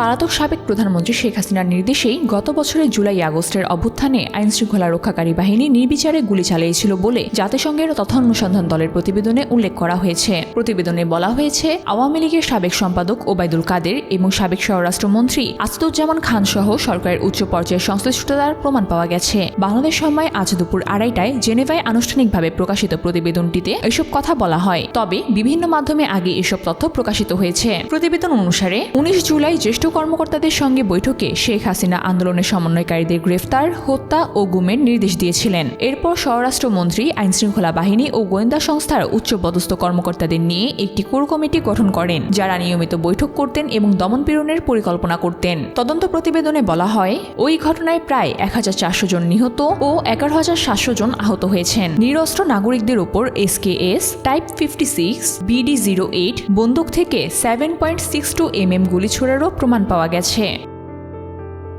পালাতক সাবেক প্রধানমন্ত্রী শেখ হাসিনার নির্দেশেই গত বছরের জুলাই আগস্টের অভ্যুত্থানে আইনশৃঙ্খলা রক্ষাকারী বাহিনী নির্বিচারে গুলি চালিয়েছিল বলে জাতিসংঘের তথ্য অনুসন্ধান দলের প্রতিবেদনে উল্লেখ করা হয়েছে। প্রতিবেদনে বলা হয়েছে, আওয়ামী লীগের সাবেক সম্পাদক ওবায়দুল কাদের এবং সাবেক স্বরাষ্ট্রমন্ত্রী আসাদুজ্জামান খান সহ সরকারের উচ্চ পর্যায়ের সংশ্লিষ্টতার প্রমাণ পাওয়া গেছে। বাংলাদেশ সময় আজ দুপুর আড়াইটায় জেনেভায় আনুষ্ঠানিকভাবে প্রকাশিত প্রতিবেদনটিতে এসব কথা বলা হয়। তবে বিভিন্ন মাধ্যমে আগে এসব তথ্য প্রকাশিত হয়েছে। প্রতিবেদন অনুসারে, উনিশ জুলাই জ্যেষ্ঠ কর্মকর্তাদের সঙ্গে বৈঠকে শেখ হাসিনা আন্দোলনের সমন্বয়কারীদের গ্রেফতার, হত্যা ও গুমের নির্দেশ দিয়েছিলেন। এরপর স্বরাষ্ট্রমন্ত্রী, আইনশৃঙ্খলা বাহিনী ও গোয়েন্দা সংস্থার উচ্চপদস্থ কর্মকর্তাদের নিয়ে একটি কোর কমিটি গঠন করেন, যারা নিয়মিত বৈঠক করতেন এবং দমনপীড়নের পরিকল্পনা করতেন। তদন্ত প্রতিবেদনে বলা হয়, ওই ঘটনায় প্রায় এক হাজার চারশো জন নিহত ও এগারো হাজার সাতশো জন আহত হয়েছেন। নিরস্ত্র নাগরিকদের উপর SKS type fifty six BD zero eight, বন্দুক থেকে seven point six two M M গুলি ছোড়ারও প্রমাণ পাওয়া গেছে।